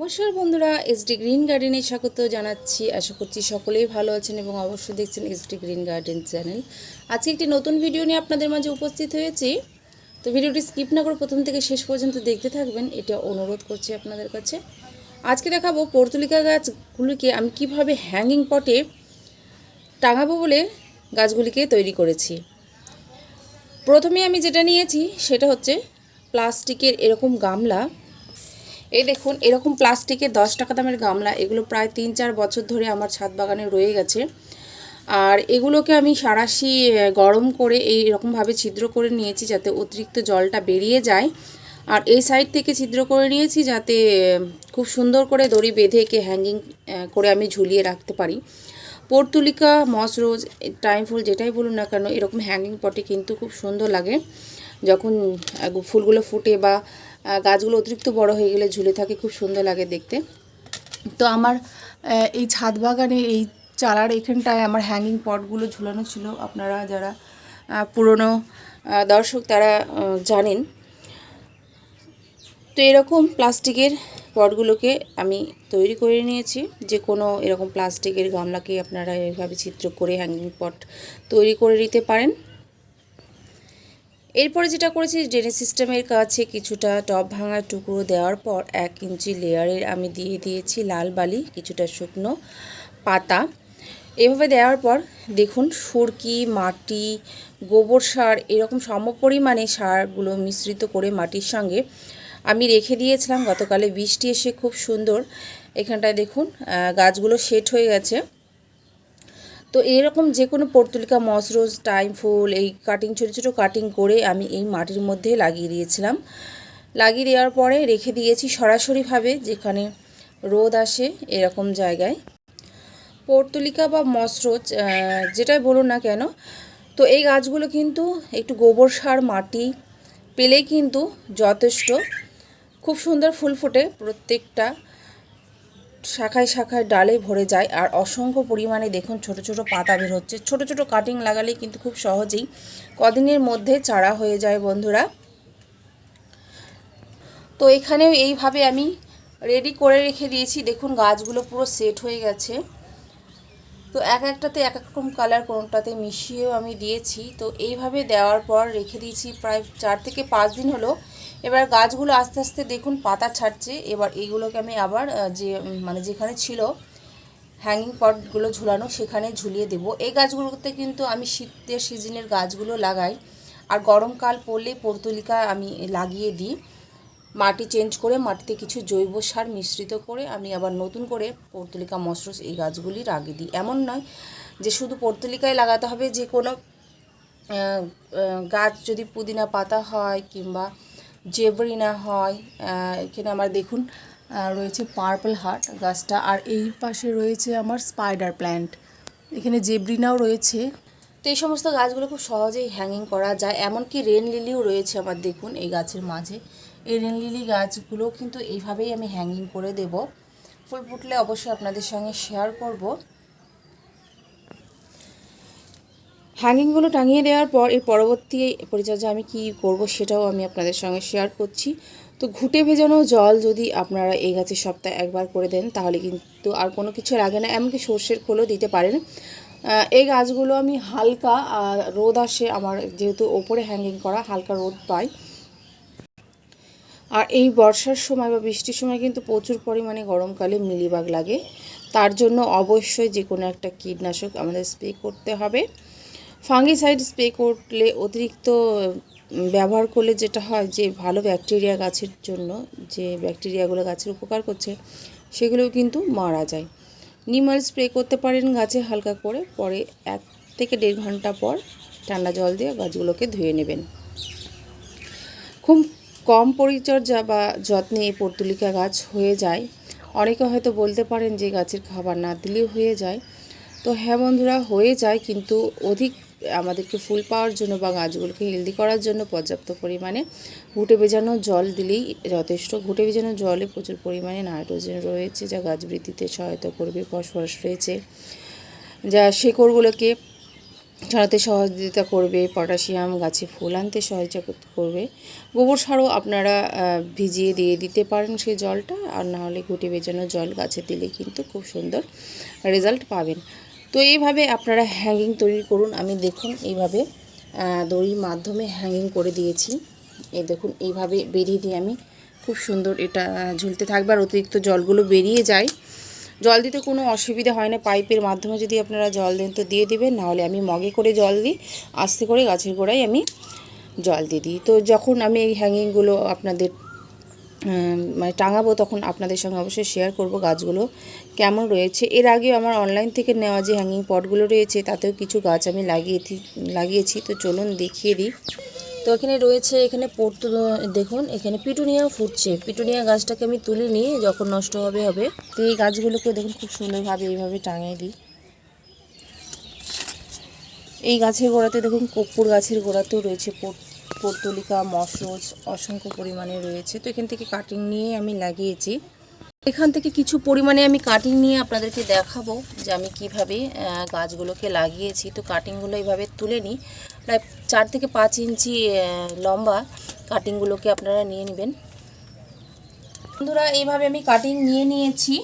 নমস্কার বন্ধুরা SD green গার্ডেনে স্বাগত জানাচ্ছি। আশা করছি সকলেই ভালো আছেন এবং অবশ্যই দেখছেন এসডি গ্রিন গার্ডেন চ্যানেল আজকে একটি নতুন ভিডিও নিয়ে আপনাদের মাঝে উপস্থিত হয়েছি। তো ভিডিওটি স্কিপ না করে প্রথম থেকে শেষ পর্যন্ত দেখতে থাকবেন, এটা অনুরোধ করছি আপনাদের কাছে। আজকে দেখাবো পর্তুলিকা গাছগুলিকে আমি কীভাবে হ্যাঙ্গিং পটে টাঙাবো বলে গাছগুলিকে তৈরি করেছি। প্রথমে আমি যেটা নিয়েছি, সেটা হচ্ছে প্লাস্টিকের এরকম গামলা। এই দেখুন, এরকম প্লাস্টিকের দশ টাকা দামের গামলা, এগুলো প্রায় তিন চার বছর ধরে আমার ছাদ বাগানে রয়ে গেছে। আর এগুলোকে আমি সারাশি গরম করে এই রকমভাবে ছিদ্র করে নিয়েছি যাতে অতিরিক্ত জলটা বেরিয়ে যায়। আর এই সাইড থেকে ছিদ্র করে নিয়েছি যাতে খুব সুন্দর করে দড়ি বেঁধে একে হ্যাঙ্গিং করে আমি ঝুলিয়ে রাখতে পারি। পর্তুলিকা, মস রোজ, টাইম ফুল যেটাই বলুন না কেন, এরকম হ্যাঙ্গিং পটে কিন্তু খুব সুন্দর লাগে। যখন ফুলগুলো ফুটে বা গাছগুলো অতিরিক্ত বড় হয়ে গেলে ঝুলে থাকে, খুব সুন্দর লাগে দেখতে। তো আমার এই ছাদ বাগানে এই চালার এখানটায় আমার হ্যাঙ্গিং পটগুলো ঝুলানো ছিল। আপনারা যারা পুরনো দর্শক তারা জানেন। তো এরকম প্লাস্টিকের পটগুলোকে আমি তৈরি করে নিয়েছি। যে কোনো এরকম প্লাস্টিকের গামলাকে আপনারা এভাবে চিত্র করে হ্যাঙ্গিং পট তৈরি করে নিতে পারেন। এরপরে যেটা করেছি ড্রেনেজ সিস্টেমের কাছে কিছুটা টপ ভাঙার টুকরো দেওয়ার পর এক ইঞ্চি লেয়ারের আমি দিয়ে দিয়েছি লাল বালি, কিছুটা শুকনো পাতা। এভাবে দেওয়ার পর দেখুন সুরকি, মাটি, গোবর সার, এরকম সম পরিমাণে সারগুলো মিশ্রিত করে মাটির সঙ্গে আমি রেখে দিয়েছিলাম। গতকালে বৃষ্টি এসে খুব সুন্দর। এখানটায় দেখুন গাছগুলো সেট হয়ে গেছে। তো এরকম যে কোনো পর্তুলিকা মসরোজ টাইম ফুল, এই কাটিং, ছোটো ছোটো কাটিং করে আমি এই মাটির মধ্যে লাগিয়ে দিয়েছিলাম। লাগিয়ে দেওয়ার পরে রেখে দিয়েছি সরাসরিভাবে যেখানে রোদ আসে এরকম জায়গায়। পর্তুলিকা বা মসরোজ যেটাই বলুন না কেন, তো এই গাছগুলো কিন্তু একটু গোবর সার, মাটি পেলেই কিন্তু যথেষ্ট। খুব সুন্দর ফুল ফোটে প্রত্যেকটা। শাখায় শাখায় ডালে ভরে যায় আর অসংখ্য পরিমাণে দেখুন ছোট ছোট পাতা বের হচ্ছে। ছোট ছোট কাটিং লাগালেই কিন্তু খুব সহজেই কদিনের মধ্যে চারা হয়ে যায় বন্ধুরা। তো এখানেও এইভাবে আমি রেডি করে রেখে দিয়েছি। দেখুন গাছগুলো পুরো সেট হয়ে গেছে। তো এক একটাতে এক এক রকম কালার কোনোটাতে মিশিয়েও আমি দিয়েছি। তো এইভাবে দেওয়ার পর রেখে দিয়েছি প্রায় চার থেকে পাঁচ দিন হলো। এবার গাছগুলো আস্তে আস্তে দেখুন পাতা ছাড়ছে। এবার এইগুলোকে আমি আবার যে মানে যেখানে ছিল হ্যাঙ্গিং পটগুলো ঝুলানো সেখানে ঝুলিয়ে দেব। এই গাছগুলোতে কিন্তু আমি শীতের সিজনের গাছগুলো লাগাই। আর গরমকাল পড়লে পর্তুলিকা আমি লাগিয়ে দিই। মাটি চেঞ্জ করে মাটিতে কিছু জৈব সার মিশ্রিত করে আমি আবার নতুন করে পর্তুলিকা মশরুস এই গাছগুলি লাগিয়ে দিই। এমন নয় যে শুধু পর্তুলিকায় লাগাতে হবে, যে কোনো গাছ যদি পুদিনা পাতা হয় কিংবা জেবরিনা হয় এখানে আমার দেখুন রয়েছে পার্পল হার্ট গাছটা আর এই পাশে রয়েছে আমার স্পাইডার প্ল্যান্ট এখানে জেবরিনাও রয়েছে। তো এই সমস্ত গাছগুলো খুব সহজেই হ্যাঙ্গিং করা যায়, এমনকি রেন লিলিও রয়েছে আমার দেখুন এই গাছের মাঝে। এই রেন লিলি গাছগুলো কিন্তু এইভাবেই আমি হ্যাঙ্গিং করে দেব। ফুল ফুটলে অবশ্যই আপনাদের সঙ্গে শেয়ার করব। হ্যাঙ্গিংগুলো টাঙিয়ে দেওয়ার পর এর পরবর্তী পরিচর্যা আমি কি করব সেটাও আমি আপনাদের সঙ্গে শেয়ার করছি। তো ঘুটে ভেজানো জল যদি আপনারা এই গাছের সপ্তাহে একবার করে দেন, তাহলে কিন্তু আর কোনো কিছু লাগে না, এমনকি সর্ষের খোলও দিতে পারেন। এই গাছগুলো আমি হালকা রোদ আসে, আমার যেহেতু ওপরে হ্যাঙ্গিং করা হালকা রোদ পাই আর এই বর্ষার সময় বা বৃষ্টির সময় কিন্তু প্রচুর পরিমাণে গরমকালে মিলিবাগ লাগে। তার জন্য অবশ্যই যে কোনো একটা কীটনাশক আমাদের স্প্রে করতে হবে। ফাঙ্গিসাইড স্প্রে করলে অতিরিক্ত ব্যবহার করলে যেটা হয় যে ভালো ব্যাকটেরিয়া গাছের জন্য, যে ব্যাকটেরিয়াগুলো গাছের উপকার করছে, সেগুলোও কিন্তু মারা যায়। নিমাল স্প্রে করতে পারেন গাছে হালকা করে, পরে এক থেকে দেড় ঘণ্টা পর ঠান্ডা জল দিয়ে গাছগুলোকে ধুয়ে নেবেন। খুব কম পরিচর্যা বা যত্নে এই পর্তুলিকা গাছ হয়ে যায়। অনেকে হয়তো বলতে পারেন যে গাছের খাবার না দিলেও হয়ে যায়। তো হ্যাঁ বন্ধুরা, হয়ে যায় কিন্তু অধিক আমাদেরকে ফুল পাওয়ার জন্য বা গাছগুলোকে হেলদি করার জন্য পর্যাপ্ত পরিমাণে ঘুটে ভেজানো জল দিলেই যথেষ্ট। ঘুটে ভেজানো জলে প্রচুর পরিমাণে নাইট্রোজেন রয়েছে যা গাছ বৃদ্ধিতে সহায়তা করবে, ফসফরাস রয়েছে, যা শেকড়গুলোকে ছড়াতে সহযোগিতা করবে, পটাশিয়াম, গাছে ফুল আনতে সহায়তা করবে। গোবর সারও আপনারা ভিজিয়ে দিয়ে দিতে পারেন সেই জলটা, আর না হলে গুটি বেজানো জল গাছে দিলে কিন্তু খুব সুন্দর রেজাল্ট পাবেন। তো এইভাবে আপনারা হ্যাঙ্গিং তৈরি করুন। আমি দেখুন এইভাবে দড়ির মাধ্যমে হ্যাঙ্গিং করে দিয়েছি। এই দেখুন, এইভাবে বেরিয়ে দিয়ে আমি খুব সুন্দর এটা ঝুলতে থাকবে, আর অতিরিক্ত জলগুলো বেরিয়ে যায়। জল দিতে কোনো অসুবিধা হয় না। পাইপের মাধ্যমে যদি আপনারা জল দেন তো দিয়ে দেবেন, নাহলে আমি মগে করে জল দিই, আস্তে করে গাছের গোড়ায় আমি জল দিয়ে দিই। তো যখন আমি এই হ্যাঙ্গিংগুলো আপনাদের মানে টাঙাবো তখন আপনাদের সঙ্গে অবশ্যই শেয়ার করব গাছগুলো কেমন রয়েছে। এর আগে আমার অনলাইন থেকে নেওয়া যে হ্যাঙ্গিং পটগুলো রয়েছে, তাতেও কিছু গাছ আমি লাগিয়েছি লাগিয়েছি। তো চলুন দেখিয়ে দিই। তো এখানে রয়েছে, এখানে পড়তো দেখুন, এখানে পিটুনিয়া ফুটছে। পিটুনিয়া গাছটাকে আমি তুলে নিয়ে যখন নষ্ট হবে হবে, তো এই গাছগুলোকে দেখুন খুব সুন্দরভাবে এইভাবে টাঙিয়ে দিই। এই গাছের গোড়াতে দেখুন, কর্পূর গাছের গোড়াতেও রয়েছে পর্তলিকা মশরোজ অসংখ্য পরিমাণে রয়েছে। তো এখান থেকে কাটিং নিয়ে আমি লাগিয়েছি। এখান থেকে কিছু পরিমাণে আমি কাটিং নিয়ে আপনাদেরকে দেখাবো যে আমি কীভাবে গাছগুলোকে লাগিয়েছি। তো কাটিংগুলো এইভাবে তুলে নিই। প্রায় চার থেকে পাঁচ ইঞ্চি লম্বা কাটিংগুলোকে আপনারা নিয়ে নেবেন। বন্ধুরা, এইভাবে আমি কাটিং নিয়ে নিয়েছি।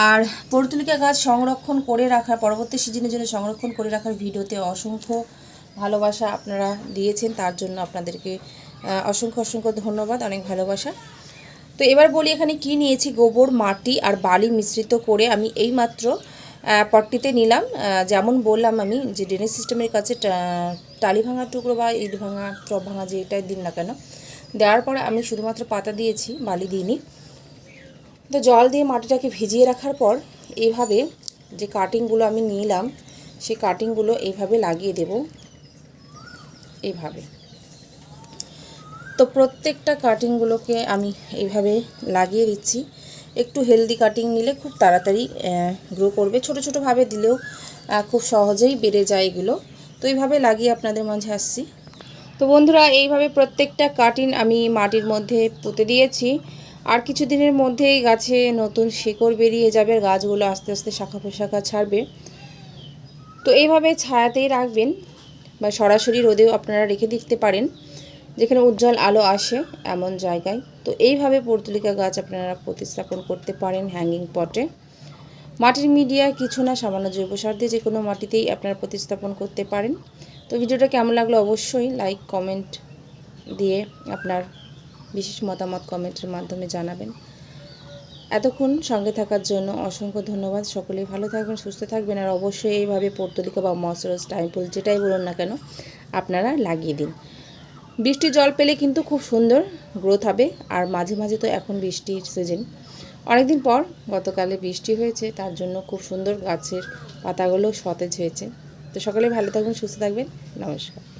আর পর্তুলিকা গাছ সংরক্ষণ করে রাখার, পরবর্তী সিজনের জন্য সংরক্ষণ করে রাখার ভিডিওতে অসংখ্য ভালোবাসা আপনারা দিয়েছেন। তার জন্য আপনাদেরকে অসংখ্য অসংখ্য ধন্যবাদ। অনেক ভালোবাসা। তো এবার বলি এখানে কি নিয়েছি? গোবর মাটি আর বালি মিশ্রিত করে আমি এইমাত্র আহ, পটটিতে নিলাম। যেমন বললাম আমি যে ড্রেনেজ সিস্টেমের কাছে টালি ভাঙা টুকরো বা ইট ভাঙা টপ ভাঙা যে এটাই দিন না কেন দেওয়ার পরে আমি শুধুমাত্র পাতা দিয়েছি বালি দিইনি। তো জল দিয়ে মাটিটাকে ভিজিয়ে রাখার পর এইভাবে যে কাটিংগুলো আমি নিলাম সেই কাটিংগুলো এইভাবে লাগিয়ে দেব। এইভাবে তো প্রত্যেকটা কাটিংগুলোকে আমি এইভাবে লাগিয়ে দিচ্ছি। একটু হেলদি কাটিং নিলে খুব তাড়াতাড়ি গ্রো করবে। ছোট ছোটোভাবে দিলেও খুব সহজেই বেড়ে যায় এগুলো। তো এইভাবে লাগিয়ে আপনাদের মাঝে আসছি। তো বন্ধুরা, এইভাবে প্রত্যেকটা কাটিং আমি মাটির মধ্যে পুঁতে দিয়েছি। আর কিছু দিনের মধ্যেই গাছে নতুন শিকড় বেরিয়ে যাবে গাছগুলো আস্তে আস্তে শাখা পোশাখা ছাড়বে। তো এইভাবে ছায়াতেই রাখবেন, বা সরাসরি রোদেও আপনারা রেখে দিতে পারেন। যেখানে উজ্জ্বল আলো আসে এমন জায়গায়। তো এইভাবে পর্তুলিকা গাছ আপনারা প্রতিস্থাপন করতে পারেন হ্যাঙ্গিং পটে মাটির মিডিয়া কিছু না, সামান্য জৈব সার দিয়ে যে কোনো মাটিতেই আপনারা প্রতিস্থাপন করতে পারেন। তো ভিডিওটা কেমন লাগল অবশ্যই লাইক কমেন্ট দিয়ে আপনার বিশেষ মতামত কমেন্টের মাধ্যমে জানাবেন। এতক্ষণ সঙ্গে থাকার জন্য অসংখ্য ধন্যবাদ। সকলেই ভালো থাকবেন, সুস্থ থাকবেন আর অবশ্যই এইভাবে পর্তলিকা বা মসরস টাইমপুল যেটাই বলুন না কেন, আপনারা লাগিয়ে দিন। বৃষ্টির জল পেলে কিন্তু খুব সুন্দর গ্রোথ হবে। আর মাঝে মাঝে তো এখন বৃষ্টির সিজন অনেকদিন পর গতকালে বৃষ্টি হয়েছে, তার জন্য খুব সুন্দর গাছের পাতাগুলো সতেজ হয়েছে। তো সকলে ভালো থাকবেন, সুস্থ থাকবেন। নমস্কার।